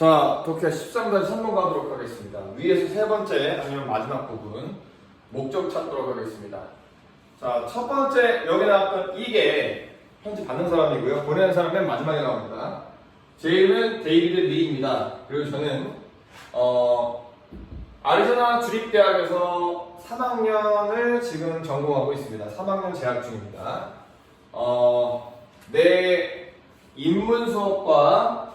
자, 도쿄 13단 3번 가도록 하겠습니다. 위에서 세 번째 아니면 마지막 부분 목적 찾도록 하겠습니다. 자, 첫 번째 여기 나왔던 이게 편지 받는 사람이고요. 보내는 사람 맨 마지막에 나옵니다. 제 이름은 데이비드 리입니다. 그리고 저는 어, 아리조나 주립대학에서 3학년을 지금 전공하고 있습니다. 3학년 재학 중입니다. 어, 내 인문 수업과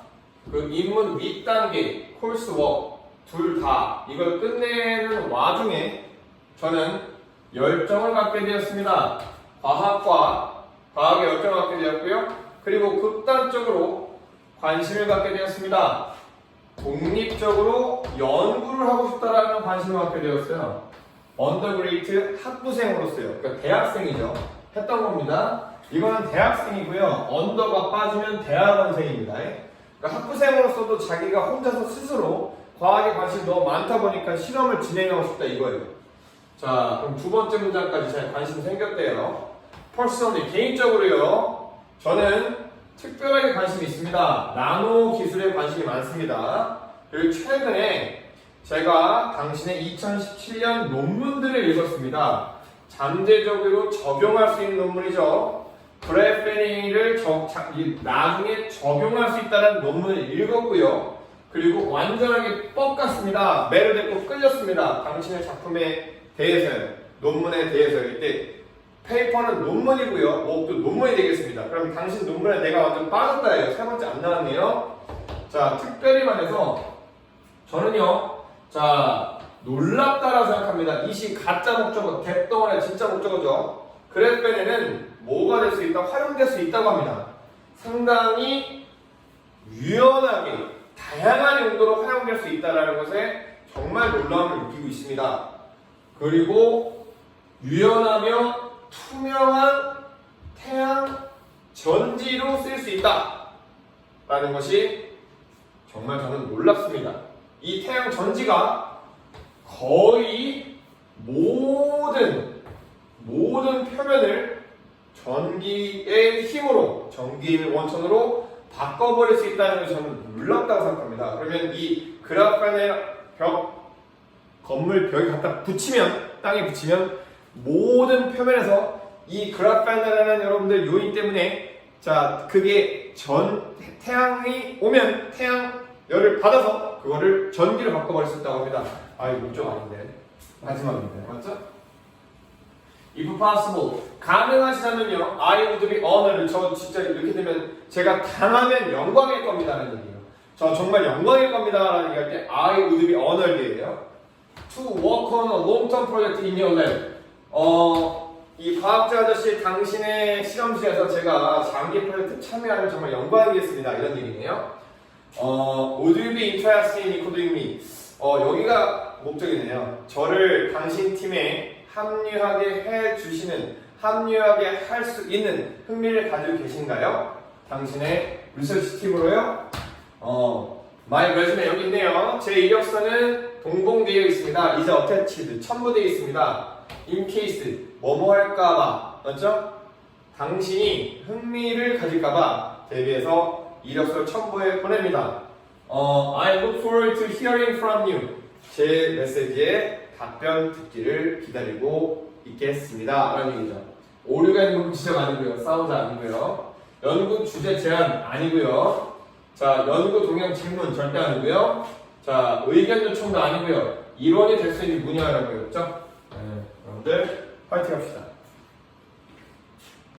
그 인문 윗단계 콜스워크 둘다 이걸 끝내는 와중에 저는 열정을 갖게 되었습니다. 과학과 과학에 열정을 갖게 되었고요. 그리고 극단적으로 관심을 갖게 되었습니다. 독립적으로 연구를 하고 싶다라는 관심을 갖게 되었어요. 언더그레이트 학부생으로서요. 그러니까 대학생이죠. 했던 겁니다. 이거는 대학생이고요. 언더가 빠지면 대학원생입니다. 그러니까 학부생으로서도 자기가 혼자서 스스로 과학에 관심이 너무 많다 보니까 실험을 진행하고 싶다 이거예요. 자, 그럼 두 번째 문장까지 잘 관심 생겼대요. personally 개인적으로요. 저는 특별하게 관심이 있습니다. 나노 기술에 관심이 많습니다. 그리고 최근에 제가 당신의 2017년 논문들을 읽었습니다. 잠재적으로 적용할 수 있는 논문이죠. 브레페 이- 나중에 적용할 수 있다는 논문을 읽었고요. 그리고 완전하게 뻑갔습니다. 매를 듣고 끌렸습니다. 당신의 작품에 대해서요. 논문에 대해서요. 이때 페이퍼는 논문이고요. 뭐또 논문이 되겠습니다. 그럼 당신 논문에 내가 완전 빠졌다 예요. 세 번째 안 나왔네요. 자, 특별히 말해서 저는요. 자, 놀랍다라고 생각합니다. 이 시 가짜 목적어, 갯덩어리의 진짜 목적어죠. 그래프에는 뭐가 될 수 있다? 활용될 수 있다고 합니다. 상당히 유연하게 다양한 용도로 활용될 수 있다는 것에 정말 놀라움을 느끼고 있습니다. 그리고 유연하며 투명한 태양 전지로 쓸 수 있다. 라는 것이 정말 저는 놀랍습니다. 이 태양 전지가 거의 모든 표면을 전기의 힘으로 전기의 원천으로 바꿔버릴 수 있다는 것이 저는 놀랍다고 생각합니다. 그러면 이 그라파의 벽 건물 벽에 갖다 붙이면 땅에 붙이면 모든 표면에서 이 그라파이나라는 여러분들 요인 때문에 자 그게 전 태양이 오면 태양 열을 받아서 그거를 전기로 바꿔버릴 수 있다고 합니다. 아 이거 목적 아닌데 마지막인데 맞죠? If possible 가능하시다면요 I would be honored 저 진짜 이렇게 되면 제가 당하면 영광일 겁니다라는 얘기예요. 저 정말 영광일 겁니다라는 얘기할 때 I would be honored이에요. To work on a long-term project in your lab. 어, 이 과학자 아저씨 당신의 실험실에서 제가 장기 프로젝트 참여하면 정말 영광이겠습니다. 이런 얘기네요. 어, would you be interested in including me? 어, 여기가 목적이네요. 저를 당신 팀에 합류하게 해 주시는, 합류하게 할 수 있는 흥미를 가지고 계신가요? 당신의 리서치 팀으로요? 어, my resume 여기 있네요. 제 이력서는 동봉되어 있습니다. 이제 attached 첨부되어 있습니다. case 뭐뭐 할까봐 맞죠? 당신이 흥미를 가질까봐 대비해서 이력서를 첨부해 보냅니다. 어, I look forward to hearing from you. 제 메시지에 답변 듣기를 기다리고 있겠습니다. 라는 얘기죠. 오류가 있는 건 지적 아니고요. 싸우자 아니고요. 연구 주제 제안 아니고요. 자, 연구 동향 질문 절대 아니고요. 자, 의견 요청도 아니고요. 이론이 될 수 있는 분야라고 했죠? 네, 여러분들 파이팅 합시다.